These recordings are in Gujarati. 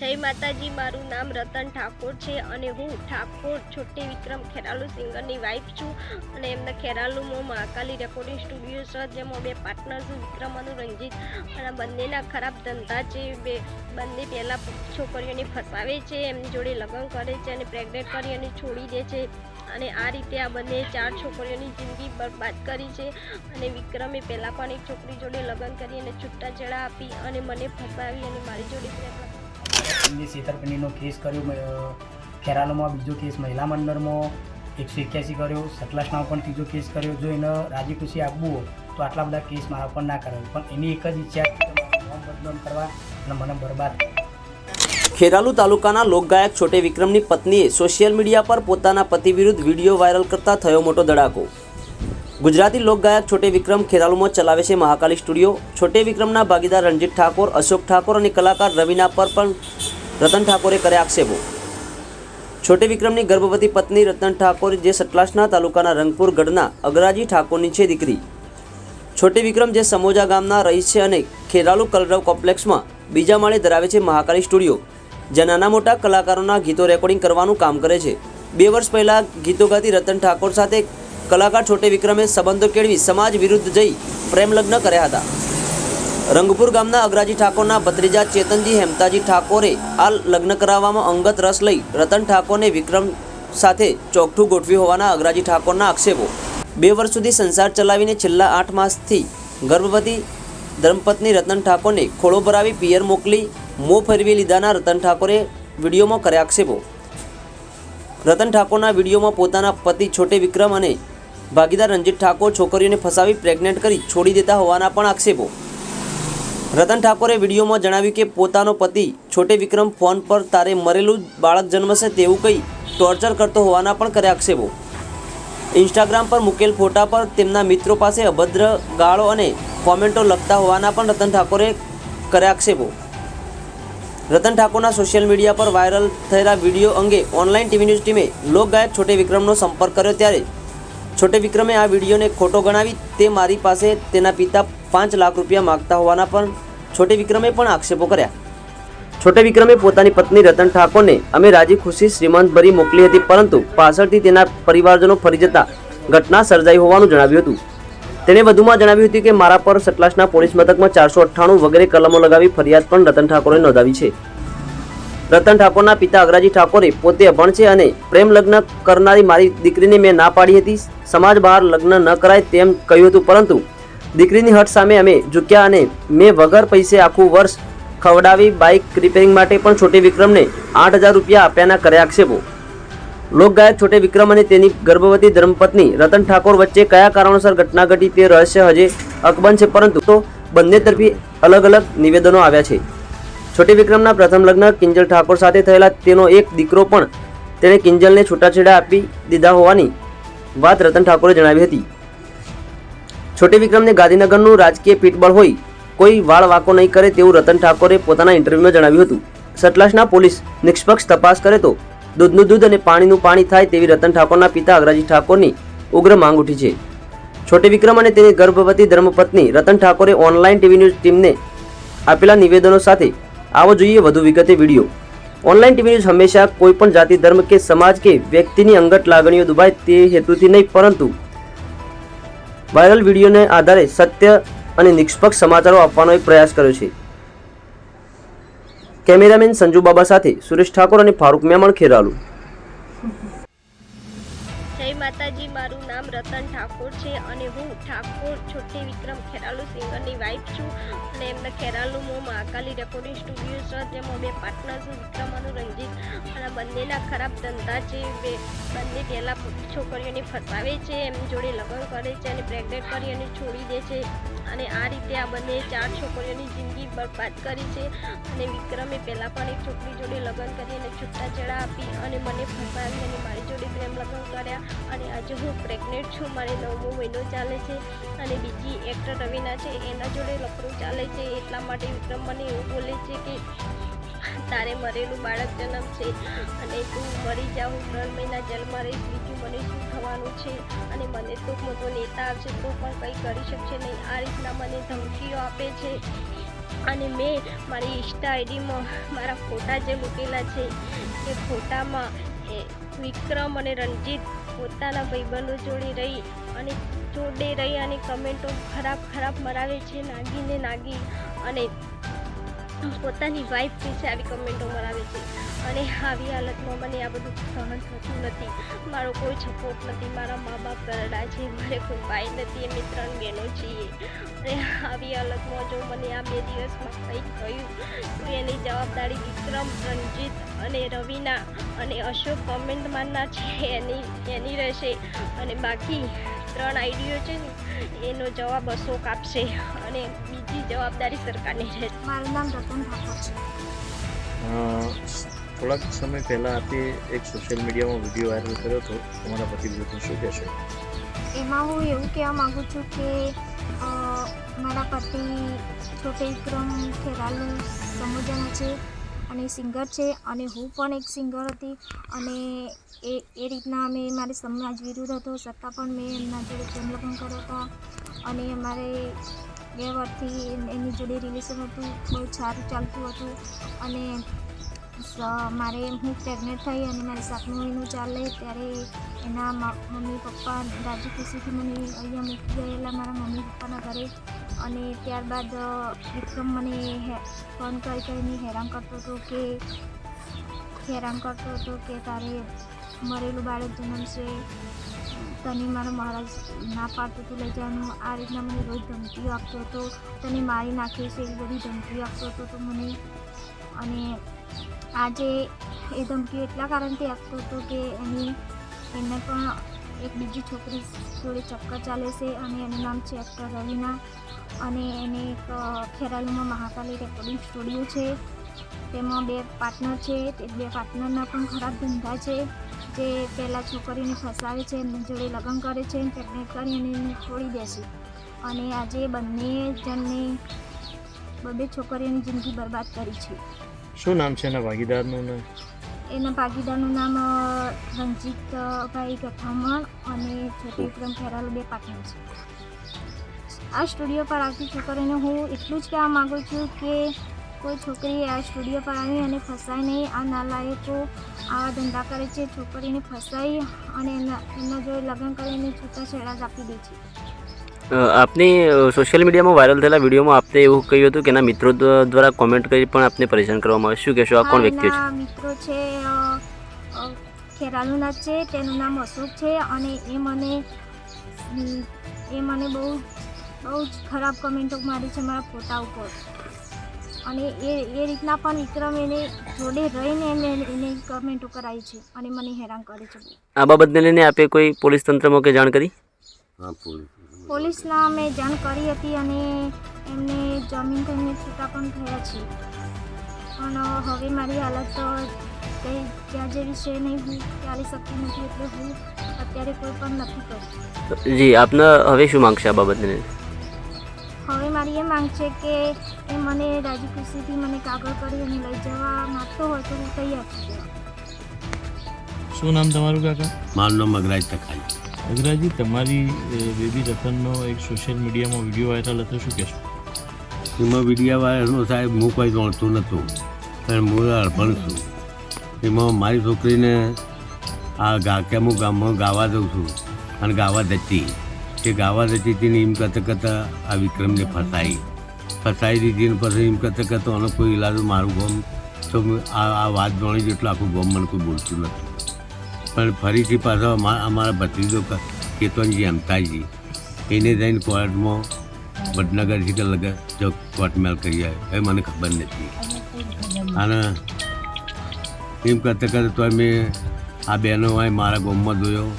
જય માતાજી, મારું નામ રતન ઠાકોર છે અને હું ઠાકોર છોટી વિક્રમ ખેરાલુ સિંગરની વાઇફ છું અને એમના ખેરાલુમાં મહાકાલી રેકોર્ડિંગ સ્ટુડિયો છે, જેમાં બે પાર્ટનર છું, વિક્રમ અને રંજીત. અને બંનેના ખરાબ ધંધા છે, બે બંને પહેલાં છોકરીઓને ફસાવે છે, એમની જોડે લગ્ન કરે છે અને પ્રેગ્નેટ કરી અને છોડી દે છે. અને આ રીતે આ બંને ચાર છોકરીઓની જિંદગી બરબાદ કરી છે. અને વિક્રમે પહેલાં પણ એક છોકરી જોડે લગ્ન કરી અને છૂટાછેડા આપી અને મને ફસાવી અને મારી જોડે એમની છેતરપિંડીનો કેસ કર્યો ખેરાલુમાં બીજો કેસ મહિલા મંડળમાં એકસો એક્યાસી કર્યો, સતલાસમાં પણ ત્રીજો કેસ કર્યો. જો એને રાજી ખુશી આપવું હોય, તો આટલા બધા કેસ મારા પર ના કરે પણ એની એક જ ઈચ્છા બદનામ કરવા અને મને બરબાદ. ખેરાલુ તાલુકાના લોકગાયક છોટે વિક્રમની પત્નીએ સોશિયલ મીડિયા પર પોતાના પતિ વિરુદ્ધ વીડિયો વાયરલ કરતા થયો મોટો ધડાકો. ગુજરાતી લોકગાયક છોટે વિક્રમ ખેરાલુમાં ચલાવે છે મહાકાલી સ્ટુડિયો. છોટે વિક્રમના ભાગીદાર રણજીત ઠાકોર, અશોક ઠાકોર અને કલાકાર રવિના પર પણ રતન ઠાકોરે કર્યા આક્ષેપો. છોટે વિક્રમની ગર્ભવતી પત્ની રતન ઠાકોર જે સટલાસના તાલુકાના રંગપુર ગઢના અગરાજી ઠાકોરની છે દીકરી. છોટે વિક્રમ જે સમોજા ગામના રહીશ છે અને ખેરાલુ કલરવ કોમ્પ્લેક્સમાં બીજા માળે ધરાવે છે મહાકાળી સ્ટુડિયો, જ્યાં નાના મોટા કલાકારોના ગીતો રેકોર્ડિંગ કરવાનું કામ કરે છે. બે વર્ષ પહેલાં ગીતો ગાતી રતન ઠાકોર સાથે કલાકાર છોટે વિક્રમે સંબંધો કેળવી સમાજ વિરુદ્ધ જઈ પ્રેમ લગ્ન કર્યા હતા. રંગપુર ગામના અગ્રાજી ઠાકોરના ભત્રીજા ચેતનજી હેમતાજી ઠાકોરે આ લગ્ન કરાવવામાં અંગત રસ લઈ રતન ઠાકોરને વિક્રમ સાથે ચોકઠું ગોઠવ્યું હોવાના અગ્રાજી ઠાકોરના આક્ષેપો. બે વર્ષ સુધી સંસાર ચલાવીને છેલ્લા આઠ માસથી ગર્ભવતી ધર્મપત્ની રતન ઠાકોરને ખોળો ભરાવી પિયર મોકલી મોં ફેરવી લીધાના રતન ઠાકોરે વિડીયોમાં કર્યા આક્ષેપો. રતન ઠાકોરના વિડીયોમાં પોતાના પતિ છોટે વિક્રમ અને ભાગીદાર રંજીત ઠાકોર છોકરીઓને ફસાવી પ્રેગ્નેન્ટ કરી છોડી દેતા હોવાના પણ આક્ષેપો. રતન ઠાકોરે વિડીયોમાં જણાવ્યું કે પોતાનો પતિ છોટે વિક્રમ ફોન પર તારે મરેલું બાળક જન્મશે તેવું કહી ટોર્ચર કરતો હોવાના પણ કર્યા આક્ષેપો. ઇન્સ્ટાગ્રામ પર મૂકેલ ફોટા પર તેમના મિત્રો પાસે અભદ્ર ગાળો અને કોમેન્ટો લખતા હોવાના પણ રતન ઠાકોરે કર્યા આક્ષેપો. રતન ઠાકોરના સોશિયલ મીડિયા પર વાયરલ થયેલા વીડિયો અંગે ઓનલાઈન ટીવી ન્યૂઝ ટીમે લોકગાયક છોટે વિક્રમનો સંપર્ક કર્યો ત્યારે છોટે વિક્રમે આ વિડીયોને ખોટો ગણાવી તે મારી પાસે તેના પિતા પાંચ લાખ રૂપિયા માગતા હોવાના પણ છોટે વિક્રમે પણ આક્ષેપો કર્યા. છોટે વિક્રમે પોતાની પત્ની રતન ઠાકોરને અમે રાજી ખુશી શ્રીમંત ભરી મોકલી હતી, પરંતુ પાછળથી તેના પરિવારજનો ફરી જતા ઘટના સર્જાઈ હોવાનું જણાવ્યું હતું. તેણે વધુમાં જણાવ્યું હતું કે મારા પર સટલાસના પોલીસ મથકમાં ચારસો અઠ્ઠાણું વગેરે કલમો લગાવી ફરિયાદ પણ રતન ઠાકોરે નોંધાવી છે. રતન ઠાકોરના પિતા અગ્રાજી ઠાકોરે પોતે અભણ છે અને પ્રેમ લગ્ન કરનારી મારી દીકરીને મેં ના પાડી હતી. સમાજ બહાર લગ્ન ન કરાય તેમ કહ્યું હતું, પરંતુ દીકરીની હટ સામે અમે ઝૂક્યા અને મેં વગર પૈસે આખું વર્ષ ખવડાવી બાઇક રિપેરિંગ માટે પણ છોટી વિક્રમને આઠ હજાર રૂપિયા આપ્યાના કર્યા આક્ષેપો. લોકગાયક છોટે વિક્રમ અને તેની ગર્ભવતી ધર્મપત્ની રતન ઠાકોર વચ્ચે કયા કારણોસર ઘટના ઘટી તે રહસ્ય હજે અકબંધ છે, પરંતુ તો બંને તરફી અલગ અલગ નિવેદનો આવ્યા છે. છોટી વિક્રમના પ્રથમ લગ્ન કિંજલ ઠાકોર સાથે થયેલા તેનો એક દીકરો પણ તેણે કિંજલને છૂટાછેડા આપી દીધા હોવાની વાત રતન ઠાકોરે જણાવી હતી. છોટી વિક્રમને ગાંધીનગરનું રાજકીય પીઠબળ હોય, કોઈ વાળ વાકો નહીં કરે તેવું રતન ઠાકોરે પોતાના ઇન્ટરવ્યુમાં જણાવ્યું હતું. સતલાસના પોલીસ નિષ્પક્ષ તપાસ કરે તો દૂધનું દૂધ અને પાણીનું પાણી થાય તેવી રતન ઠાકોરના પિતા અગ્રાજી ઠાકોરની ઉગ્ર માંગ ઉઠી છે. છોટી વિક્રમ અને તેની ગર્ભવતી ધર્મપત્ની રતન ઠાકોરે ઓનલાઈન ટીવી ન્યૂઝ ટીમને આપેલા નિવેદનો સાથે આવો જોઈએ વધુ વિગતે વીડિયો. ઓનલાઈન ટીવી ન્યૂઝ હંમેશા કોઈ પણ જાતિ, ધર્મ કે સમાજ કે વ્યક્તિની અંગત લાગણીઓ દુભાય તે હેતુથી નહીં, પરંતુ વાયરલ વિડીયોને આધારે સત્ય અને નિષ્પક્ષ સમાચારો આપવાનો એક પ્રયાસ કર્યો છે. કેમેરામેન સંજુ બાબા સાથે સુરેશ ઠાકોર અને ફારૂક મેમણ ખેરાલુ. માતાજી, મારું નામ રતન ઠાકોર છે અને હું ઠાકોર છોટી વિક્રમ ખેરાલુ સિંગરની વાઇફ છું અને એમના ખેરાલુમાં મહાકાલી રેકોર્ડિંગ સ્ટુડિયો છે, જેમાં બે પાર્ટનર છું વિક્રમ અને રંજીત અને બંનેના ખરાબ ધંધા છે. બે, બંને પહેલાં છોકરીઓને ફસાવે છે એમની જોડે લગ્ન કરે છે અને પ્રેગ્નેટ કરી અને છોડી દે છે. અને આ રીતે આ બંને ચાર છોકરીઓની જિંદગી બરબાદ કરી છે અને વિક્રમે પહેલાં પણ એક છોકરી જોડે લગ્ન કરી અને છૂટાછેડા આપી અને મને ફસાવી અને મારી જોડે પ્રેમ લગ્ન કર્યા. અને આજે હું પ્રેગ્નેન્ટ છું. મારે નવમો મહિનો ચાલે છે અને બીજી એક્ટર રવિના છે. એના જોડે લફડું ચાલે છે. એટલા માટે વિક્રમ મને એવું બોલે છે કે તારે મરેલું બાળક જન્મ છે અને તું મરી જાઉં ત્રણ મહિના જેલમાં રહીશ. બીજું મને શું થવાનું છે? અને મને તો મોટો નેતા આવશે તો પણ કંઈ કરી શકશે નહીં. આ રીતના મને ધમકીઓ આપે છે. અને મેં મારી ઇન્સ્ટા આઈડીમાં મારા ફોટા જે મૂકેલા છે એ ફોટામાં વિક્રમ અને રણજીત પોતાના ભાઈબંધો જોડે રહી અને જોડે રહી અને કમેન્ટો ખરાબ ખરાબ મરાવે છે, નાગીને નાગી અને પોતાની વાઈફ વિશે આવી કમેન્ટો મરાવે છે. આવી હાલતમાં મને આ બધું સહન થતું નથી. મારો કોઈ સપોર્ટ નથી. મારા મા બાપ કરડા છે. મારે કોઈ ભાઈ નથી. અમે ત્રણ બહેનો છીએ. અને આવી હાલતમાં જો મને આ બે દિવસમાં કંઈક થયું તો એની જવાબદારી વિક્રમ રણજીત અને રવિના અને અશોક કમેન્ટ માનના છે. એની એની રહેશે. અને બાકી ત્રણ આઈડીઓ છે ને એનો જવાબ અશોક આપશે. અને બીજી જવાબદારી સરકારની રહેશે. મારું નામ રતન ઠાકોર છે. થોડાક સમય પહેલાં આપે એક સોશિયલ મીડિયામાં વીડિયો વાયરલ કર્યો હતો. તમારા પતિ વિરુદ્ધ શું કહેશો? એમાં હું એવું કહેવા માગું છું કે મારા પતિ છોટે વિક્રમ ખેરાલુ સમુદ્રના છે અને સિંગર છે અને હું પણ એક સિંગર હતી અને એ એ રીતના અમે મારે સમાજ વિરુદ્ધ હતો. છતાં પણ મેં એમના જોડે પ્રેમ લગ્ન કર્યા હતા અને અમારે બે વર્ષથી એની જોડે રિલેશન હતું. બહુ સારું ચાલતું હતું અને મારે હું પ્રેગ્નેન્ટ થઈ અને મારી સાતમું મહિનું ચાલે ત્યારે એના મમ્મી પપ્પા રાજી ખુશીથી મને અહીંયા મૂકી ગયેલા મારા મમ્મી પપ્પાના ઘરે. અને ત્યારબાદ એકદમ મને ફોન કરી કરીને હેરાન કરતો હતો કે, હેરાન કરતો હતો કે તારે મરેલું બાળક જન્મશે. તને મારો મહારાજ ના પાડતો હતો લઈ જવાનું. આ રીતના મને રોજ ધમકીઓ આપતો હતો. તને મારી નાખીશ એવી બધી ધમકીઓ આપતો હતો તો મને. અને આજે એ ધમકીઓ એટલા કારણથી આપતો હતો કે એની એને પણ એક બીજી છોકરી જોડે ચક્કર ચાલે છે અને એનું નામ છે એક્ટર રવિના. અને એને એક ખેરાલુમાં મહાકાલી રેકોર્ડિંગ સ્ટુડિયો છે. તેમાં બે પાર્ટનર છે. તે બે પાર્ટનરના પણ ખરાબ ધંધા છે. જે પહેલાં છોકરીને ફસાવે છે, એમની જોડે લગ્ન કરે છે પ્રેગ્નેટ કરી અને એને છોડી દે છે. અને આજે બંને જણને, બબે છોકરીઓની જિંદગી બરબાદ કરી છે. શું નામ છે એના ભાગીદારનું ને? એના ભાગીદારનું નામ રણજીતભાઈ ગઠામણ અને છોટી વિક્રમ ખેરાલુ બે પાટણ છે. આ સ્ટુડિયો પર આવતી છોકરીઓને હું એટલું જ કહેવા માગું છું કે કોઈ છોકરી આ સ્ટુડિયો પર આવી અને ફસાય નહીં. આ નાલાયકો આવા ધંધા કરે છે. છોકરીને ફસાઈ અને એના એમના જોડે લગ્ન કરીને છૂટાછેડા જ આપી દે છે. આપની સોશિયલ મીડિયામાં વાયરલ થયેલા વિડીયોમાં આપને એવું કહ્યું હતું કે એના મિત્રો દ્વારા કોમેન્ટ કરી પણ આપને પરેશાન કરવામાં આવે શું કહેશો? આ કોણ વ્યક્તિ છે? મિત્રો છે ખેરાલુના છે તેનું નામ અશોક છે અને એ મને એ મને બહુ બહુ જ ખરાબ કમેન્ટો મારી છે મારા ફોટા ઉપર. અને એ એ રીતના પણ વિક્રમ એને જોડે રહીને એને એને કમેન્ટો કરાવી છે અને મને હેરાન કરે છે. આ બાબતને લઈને આપે કોઈ પોલીસ તંત્રમાં કે જાણ કરી? હા પોલીસ. પોલીસના મેં જાણ કરી હતી અને એમને જમીન થઈને છૂટા પણ થયા છે. પણ હવે મારી હાલત તો કંઈ ત્યાં જેવી છે નહીં હું ચાલી શકતી નથી એટલે હું અત્યારે કોઈ પણ નથી કરતી. જી આપને હવે શું માંગશે આ બાબતને? હવે મારી એ માંગ છે કે એ મને રાજી ખુશીથી મને કાગળ કરી અને લઈ જવા માગતો હોય તો હું તૈયાર છું. શું નામ તમારું કાકા? મારું નામ મગરાજ તખાઈ અગ્રાજી, તમારી બેબી રતનનો એક સોશિયલ મીડિયામાં વીડિયો વાયરલ હતો, શું કહેશો? એમાં વિડીયા વાળાનો સાહેબ, હું કંઈ જાણતો નહોતો. પણ હું અડભણ છું. એમાં મારી છોકરીને આ ગા કે હું ગામમાં ગાવા દઉં છું અને ગાવા જતી એ ગાવા જતી હતી ને એમ કરતાં કરતાં આ વિક્રમને ફસાઈ. ફસાઈ દીધી પછી એમ કરતાં કરતાં આનો કોઈ ઈલાજ મારું ગમ, તો આ વાત જાણી જેટલું આખું ગમ મને કોઈ બોલતું નથી પણ ફરીથી પાછો અમારા ભત્રીજો કેતનજી અમતાજી. એને જઈને કોર્ટમાં વડનગરથી કે લગે જો કોર્ટમેલ કરી આવે એ મને ખબર નથી. અને એમ કરતાં કરતાં તોય મેં આ બહેનો અહીં મારા ગોમમાં જોયો.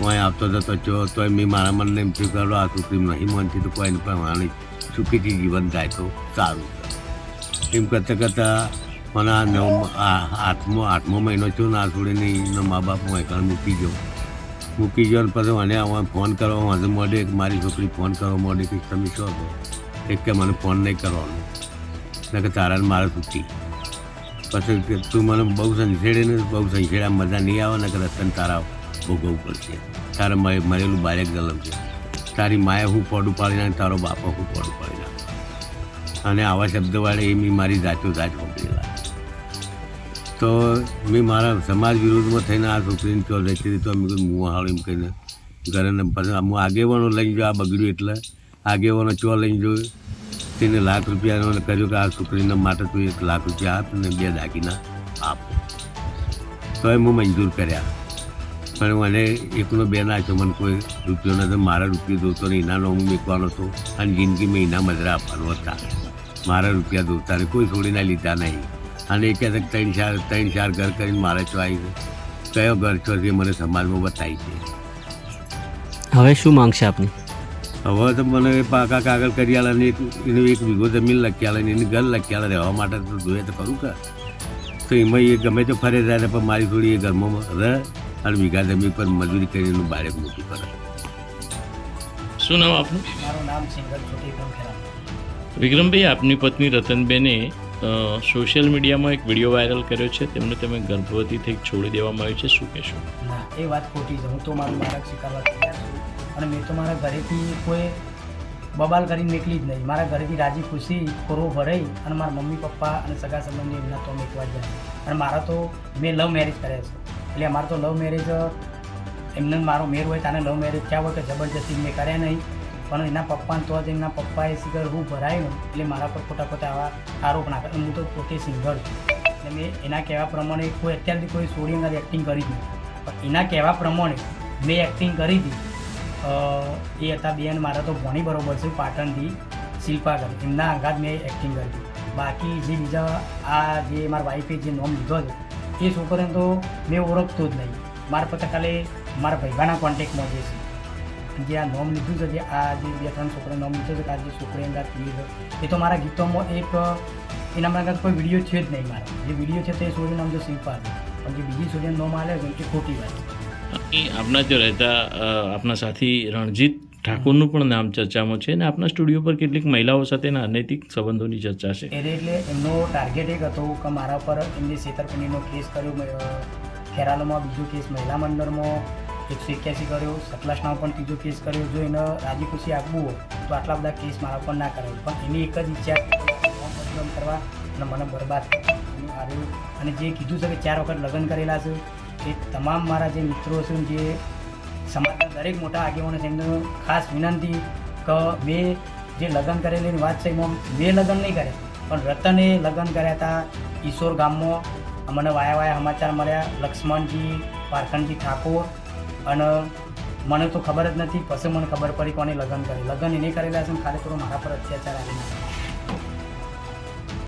હું આવતો જતો ચો તોય મેં મારા મનને એમ થયું કરો આ છોકરી નહીં મનથી તો કોઈને પણ માણી સુખીથી જીવન થાય તો સારું. એમ કરતાં કરતાં મને આ નવ આ આઠમો આઠમો મહિનો છું ને આ છોડીને એનો મા બાપ હું એકણ મૂકી ગયો. મૂકી ગયો ને પછી મને આમાં ફોન કરવા વાંધો કે મારી છોકરી ફોન કરવા મળે કે તમે છો એક કે મને ફોન નહીં કરવાનો. ને કે તારાને મારે છૂટી. પછી તું મને બહુ સંછેડે ને બહુ સંછેડા મજા નહીં આવે ને કે રતન તારા ભોગવવું પડશે. તારે મરે- મરેલું બારેક ગલમ છે. તારી માએ હું પડું પાડી નાખે તારો બાપા હું પડું પાડી નાખે અને આવા શબ્દવાળે એ મેં મારી જાચો જાચ મોકલેલા તો મેં મારા સમાજ વિરોધમાં થઈને આ છોકરીને ચો રહેતી રહી તો અમે કીધું મું હાળ એમ કહીને ઘરે પછી હું આગેવાનો લઈને જો આ બગડ્યું એટલે આગેવાનો ચો લઈને જોયું તેને લાખ રૂપિયાનો કહ્યું કે આ છોકરીને માટે તું એક લાખ રૂપિયા આપ ને બે દાગીના આપ. તો એ હું મંજૂર કર્યા. પણ મને એકનો બે નાખ્યો મને કોઈ રૂપિયો નથી. મારા રૂપિયો જોતો ને એનાનો હું મેકવાનો હતો. અને જિંદગીમાં એના મજરા આપવાનો હતા. મારા રૂપિયા જોતા ને કોઈ છોડીને લીધા નહીં. અને એ કહે છે ત્રણ ચાર ત્રણ ચાર ઘર કરીને મારે છો આવી કયો ઘર છો છે મને સમાજમાં બતાવી છે? હવે શું માંગશે આપની? હવે તો મને એ પાકા કાગળ કરી આલે ને એક એનું એક વીઘો જમીન લખી આલે ને એની ઘર લખી આલે રહેવા માટે તો જોઈએ તો ખરું કે. તો એમાં એ ગમે તો ફરે જાય પણ મારી થોડી એ ઘરમાં રહે અને વીઘા જમીન પર મજૂરી કરીને એનું બારે મોટું કરે. શું નામ આપનું? મારું નામ ખેરાલુ વિક્રમભાઈ આપની પત્ની રતનબેને સોશિયલ મીડિયામાં એક વીડિયો વાયરલ કર્યો છે. તેમને તમે ગર્ભવતી થઈ છોડી દેવામાં આવ્યું છે. શું કહેશો? ના, એ વાત ખોટી છે. હું તો મારું બાળક સ્વીકારવા તૈયાર છું. અને મેં તો મારા ઘરેથી કોઈ બબાલ કરીને નીકળી જ નહીં. મારા ઘરેથી રાજી ખુશી ખોરો ભરાઈ અને મારા મમ્મી, પપ્પા અને સગા સંબંધી એમના તો મેકવા જ અને મારા તો મેં લવ મેરેજ કર્યા છે. એટલે અમારે તો લવ મેરેજ એમને મારો મેર હોય તાને લવ મેરેજ થયા હોય કે જબરજસ્તી મેં કર્યા નહીં. પણ એના પપ્પાને તો જ એમના પપ્પાએ શિખર હું ભરાયું. એટલે મારા પર ખોટા ખોટા આવા આરોપ નાખે. હું તો પોતે સિંગર છું. એટલે મેં એના કહેવા પ્રમાણે કોઈ અત્યાર કોઈ સોળી અંદર એક્ટિંગ કરી જ પણ એના કહેવા પ્રમાણે મેં એક્ટિંગ કરી હતી. એ હતા બેન, મારા તો ભણી બરોબર છે, પાટણથી શિલ્પાગર એમના આઘાત મેં એક્ટિંગ કરી હતી. બાકી જે બીજા, આ જે મારા વાઈફે જે નોમ લીધો છે એ છોકરાને તો મેં ઓળખતો જ નહીં. મારા પોતે ખાલી મારા ભાઈબાના કોન્ટેક્ટમાં જે છે જે આ નોમ લીધું છે જે આ જે બે ત્રણ છોકરા નોમ લીધું છે કે આ જે છોકરી અંદર પીવી છે એ તો મારા ગીતોમાં એક એના અંગાત કોઈ વીડિયો છે જ નહીં મારા. જે વીડિયો છે તે સોરીનું નામ જો શિલ્પા પણ જે બીજી સોરીનું નોમ આવે છે એ ખોટી વાત. આપના જો રહેતા આપણા આપના સાથી રણજીત ઠાકોરનું પણ નામ ચર્ચામાં છે અને આપના સ્ટુડિયો પર કેટલીક મહિલાઓ સાથેના અનૈતિક સંબંધોની ચર્ચા છે? એટલે એમનો ટાર્ગેટ એક હતો કે મારા પર એમને છેતરપિંડીનો કેસ કર્યો ખેરાલોમાં બીજો કેસ મહિલા મંડળમાં એકસો એક્યાસી કર્યો સતલાસનામાં પણ ત્રીજો કેસ કર્યો. જો એને રાજી ખુશી આપવું હોય, તો આટલા બધા કેસ મારા પણ ના કરે પણ એની એક જ ઈચ્છા કરવા અને મને બરબાદ આવ્યું અને જે કીધું છે કે ચાર વખત લગ્ન કરેલા છે, એ તમામ મારા જે મિત્રો છે જે સમાજના દરેક મોટા આગેવાનો છે, એમને ખાસ વિનંતી કે મેં જે લગ્ન કરેલીની વાત છે, એમાં મેં લગ્ન નહીં કર્યા પણ રતને લગ્ન કર્યા હતા ઈશ્વર ગામમાં. મને વાયા વાયા સમાચાર મળ્યા. લક્ષ્મણજી, પારખણજી ઠાકોર અને મને તો ખબર જ નથી, પછી મને ખબર પડી કોને લગ્ન કરે. લગ્ન એને કરેલા છે ખાલી થોડું મારા પર અત્યાચાર આવી